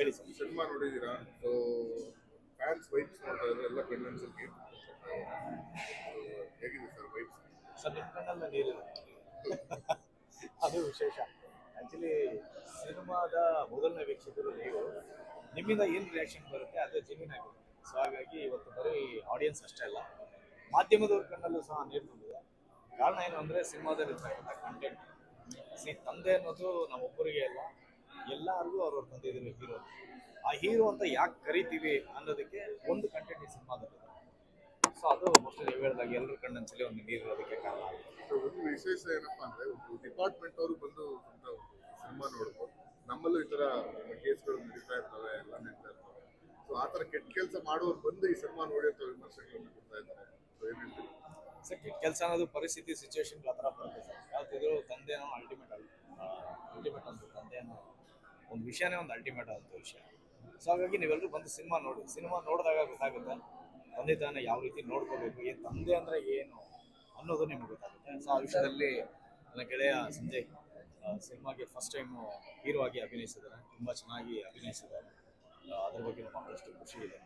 ಹೇಳಿ sir. Cinema ನೋಡಿದ್ದೀರಾ? So fans vibes ನೋಡ್ತಾ ಇದ್ದಾರೆ ಎಲ್ಲ ಕಣ್ಣನ್ಸಲ್ಲಿ ಹೇಗಿದೆ ಸರ್ ವೈಬ್ಸ್ ಸರ್ ನಿಮ್ಮ ಕಣ್ಣಲ್ಲ ನೀರಿದೆ ಅದು ವಿಶೇಷ. ಆ್ಯಕ್ಚುಲಿ ಸಿನಿಮಾದ ಮೊದಲನೇ ವೀಕ್ಷಕರು ನೀವು. ನಿಮ್ಮಿಂದ ಏನು ರಿಯಾಕ್ಷನ್ ಬರುತ್ತೆ? ಅದೇ ಜಮೀನ್ ಆಗಿದೆ. ಸೊ ಹಾಗಾಗಿ ಇವತ್ತು ಬರೀ ಆಡಿಯನ್ಸ್ ಅಷ್ಟೇ ಅಲ್ಲ ಮಾಧ್ಯಮದವ್ರ ಕಣ್ಣಲ್ಲೂ ಸಹ ನೀರು ತುಂಬಿದೆ. ಕಾರಣ ಏನು ಅಂದರೆ ಸಿನಿಮಾದಲ್ಲಿ ಇರ್ತಕ್ಕಂಥ ಕಂಟೆಂಟ್ ಸಿ ತಂದೆ ಅನ್ನೋದು ನಮ್ಮೊಬ್ಬರಿಗೆ ಅಲ್ಲ ಎಲ್ಲರಿಗೂ ಅವ್ರವ್ರ ತಂದೆ ಇದ್ದಾರೆ ಹೀರೋ. ಆ ಹೀರೋ ಅಂತ ಯಾಕೆ ಕರಿತೀವಿ ಅನ್ನೋದಕ್ಕೆ ಒಂದು ಕಂಟೆಂಟ್ ಈ ಸಿನಿಮಾದಲ್ಲಿ ಸೊ ಅದು ಮೋಸ್ಟ್ಲಿ ನೀವು ಹೇಳಿದಾಗ ಎಲ್ಲರ ಕಣ್ಣಲ್ಲಿ ಒಂದು ನೀರು ಇರೋದಕ್ಕೆ ಕಾರಣ ಒಂದು ವಿಶೇಷ ಏನಪ್ಪಾ ಅಂದ್ರೆ ಒಂದು ಡಿಪಾರ್ಟ್ಮೆಂಟ್ ಅವರು ಬಂದು ಸಿನಿಮಾ ನೋಡ್ಬೋದು. ನಮ್ಮಲ್ಲೂ ಈ ತರ ಕೇಸ್ಗಳು ನಡೀತಾ ಇರ್ತವೆ ಎಲ್ಲ ನಡೀತಾ ಇರ್ತವೆ. ಸೊ ಆ ತರ ಕೆಟ್ಟ ಕೆಲಸ ಮಾಡೋರು ಬಂದು ಈ ಸಿನಿಮಾ ನೋಡಿ ಅಂತ ವಿಮರ್ಶೆಗಳನ್ನು ಕೊಡ್ತಾ ಇದ್ದಾರೆ. ಸೊ ಏನ್ ಹೇಳ್ತೀರಿ? ಸೆಕೆಂಡ್ ಕೆಲಸ ಅನ್ನೋದು ಪರಿಸ್ಥಿತಿ ಸಿಚುವೇಶನ್ ಆ ಥರ ಬರುತ್ತೆ ಸರ್. ಯಾವ್ದಿದ್ರು ತಂದೆನೋ ಅಲ್ಟಿಮೇಟ್ ಅಲ್ಲ ಅಲ್ಟಿಮೇಟ್ ಅಂತ ತಂದೆ ಅನ್ನೋ ಒಂದು ವಿಷಯನೇ ಒಂದು ಅಲ್ಟಿಮೇಟ್ ಆದಂಥ ವಿಷಯ. ಸೊ ಹಾಗಾಗಿ ನೀವೆಲ್ಲರೂ ಬಂದು ಸಿನಿಮಾ ನೋಡಿ. ಸಿನಿಮಾ ನೋಡಿದಾಗ ಗೊತ್ತಾಗುತ್ತೆ ತಂದೆ ತಾನೇ ಯಾವ ರೀತಿ ನೋಡ್ಕೋಬೇಕು ಏನು ತಂದೆ ಅಂದರೆ ಏನು ಅನ್ನೋದು ನಿಮ್ಗೆ ಗೊತ್ತಾಗುತ್ತೆ. ಸೊ ಆ ವಿಷಯದಲ್ಲಿ ನನ್ನ ಗೆಳೆಯ ಸಂಜಯ್ ಸಿನಿಮಾಗೆ ಫಸ್ಟ್ ಟೈಮು ಹೀರೋ ಆಗಿ ಅಭಿನಯಿಸಿದ್ದಾರೆ. ತುಂಬ ಚೆನ್ನಾಗಿ ಅಭಿನಯಿಸಿದ್ದಾರೆ. ಅದ್ರ ಬಗ್ಗೆ ಬಹಳಷ್ಟು ಖುಷಿ ಇದೆ.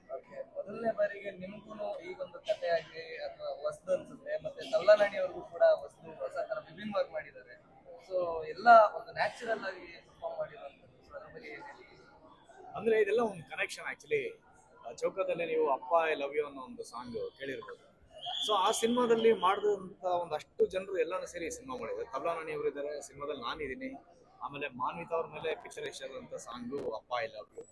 ಮೊದಲನೇ ಬಾರಿಗೆ ನಿಮ್ಗೂ ಈಗೊಂದು ಕಥೆ ಆಗಲಿ ಅಥವಾ ಹೊಸದು ಅನ್ಸುತ್ತೆ. ಮತ್ತೆ ತಲ್ಲನಾಣಿ ಅವ್ರಿಗೂ ಕೂಡ ಹೊಸದು ಹೊಸ ತರ ವಿಭಿನ್ನವಾಗಿ ಮಾಡಿದ್ದಾರೆ. ಸೊ ಎಲ್ಲ ಒಂದು ನ್ಯಾಚುರಲ್ ಆಗಿ ಪರ್ಫಾರ್ಮ್ ಮಾಡಿರುವಂಥದ್ದು ಸೊ ಅದ್ರ ಇದೆಲ್ಲ ಒಂದು ಕನೆಕ್ಷನ್ ಆಕ್ಚುಲಿ ಚೌಕದಲ್ಲಿ ನೀವು ಅಪ್ಪ ಐ ಲವ್ ಯು ಅನ್ನೋ ಒಂದು ಸಾಂಗ್ ಕೇಳಿರ್ಬೋದು. ಸೊ ಆ ಸಿನಿಮಾದಲ್ಲಿ ಮಾಡಿದಂತ ಒಂದಷ್ಟು ಜನರು ಎಲ್ಲಾನು ಸೇರಿ ಸಿನಿಮಾ ಮಾಡಿದ್ದಾರೆ. ತಬಲಾ ನಾಣಿ ಅವರು ಇದ್ದಾರೆ, ಸಿನಿಮಾದಲ್ಲಿ ನಾನಿದ್ದೀನಿ ಆಮೇಲೆ ಮಾನ್ವಿತ ಅವ್ರ ಮೇಲೆ ಪಿಕ್ಚರ್ ಅಂತ ಸಾಂಗು ಅಪ್ಪ ಐ ಲವ್ ಯು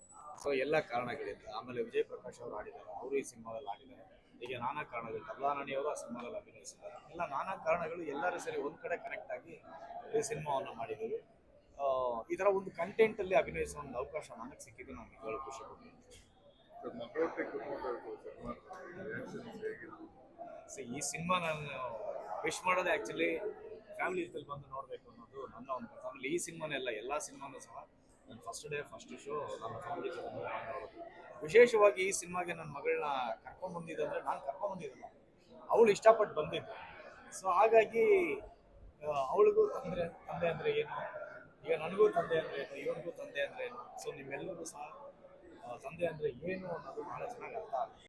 ಸೊ ಎಲ್ಲ ಕಾರಣಗಳಿದೆ, ಆಮೇಲೆ ವಿಜಯ್ ಪ್ರಕಾಶ್ ಅವರು ಆಡಿದ್ದಾರೆ, ಅವರು ಈ ಸಿನಿಮಾದಲ್ಲಿ ಆಡಿದ್ದಾರೆ. ಹೀಗೆ ನಾನಾ ಕಾರಣಗಳು, ತಬಲಾ ನಾಣಿ ಅವರು ಆ ಸಿನಿಮಾದಲ್ಲಿ ಅಭಿನಯಿಸಿದ್ದಾರೆ. ಎಲ್ಲ ನಾನಾ ಕಾರಣಗಳು ಎಲ್ಲರೂ ಸೇರಿ ಒಂದ್ ಕಡೆ ಕನೆಕ್ಟ್ ಆಗಿ ಈ ಸಿನಿಮಾವನ್ನು ಮಾಡಿದ್ದೀವಿ. ಈ ತರ ಒಂದು ಕಂಟೆಂಟ್ ಅಲ್ಲಿ ಅಭಿನಯಿಸುವ ಒಂದು ಅವಕಾಶ ನನಗೆ ಸಿಕ್ಕಿದ್ದು ನಾನು ನಿಜವಾಗ್ಲೂ ಖುಷಿ ಸೊ ಈ ಸಿನಿಮಾ ನಾನು ವಿಶ್ ಮಾಡೋದು ಆ್ಯಕ್ಚುಲಿ ಫ್ಯಾಮಿಲಿ ಜೊತೆಲಿ ಬಂದು ನೋಡಬೇಕು ಅನ್ನೋದು ನನ್ನ ಒಂದು. ಆಮೇಲೆ ಈ ಸಿನಿಮಾನೇ ಅಲ್ಲ ಎಲ್ಲ ಸಿನಿಮಾನೂ ಸಹ ನನ್ನ ಫಸ್ಟ್ ಡೇ ಫಸ್ಟ್ ಶೋ ನನ್ನ ಫ್ಯಾಮಿಲಿ ಜೊತೆ ಬಂದು ನೋಡೋದು. ವಿಶೇಷವಾಗಿ ಈ ಸಿನಿಮಾಗೆ ನನ್ನ ಮಗಳನ್ನ ಕರ್ಕೊಂಡು ಬಂದಿದ್ದೆ ಅಂದರೆ ನಾನು ಕರ್ಕೊಂಡು ಬಂದಿದ್ದಲ್ಲ ಅವಳು ಇಷ್ಟಪಟ್ಟು ಬಂದಿದ್ದು. ಸೊ ಹಾಗಾಗಿ ಅವಳಿಗೂ ತಂದೆ ತಂದೆ ಅಂದರೆ ಏನು? ಈಗ ನನಗೂ ತಂದೆ ಅಂದ್ರೆ ಏನು? ಇವನಿಗೂ ತಂದೆ ಅಂದ್ರೆ ಏನು? ಸೊ ನಿಮ್ಮೆಲ್ಲರಿಗೂ ಸಹ ತಂದೆ ಅಂದ್ರೆ ಏನು ಅನ್ನೋದು ಭಾಳ ಚೆನ್ನಾಗಿ ಅರ್ಥ ಆಗುತ್ತೆ.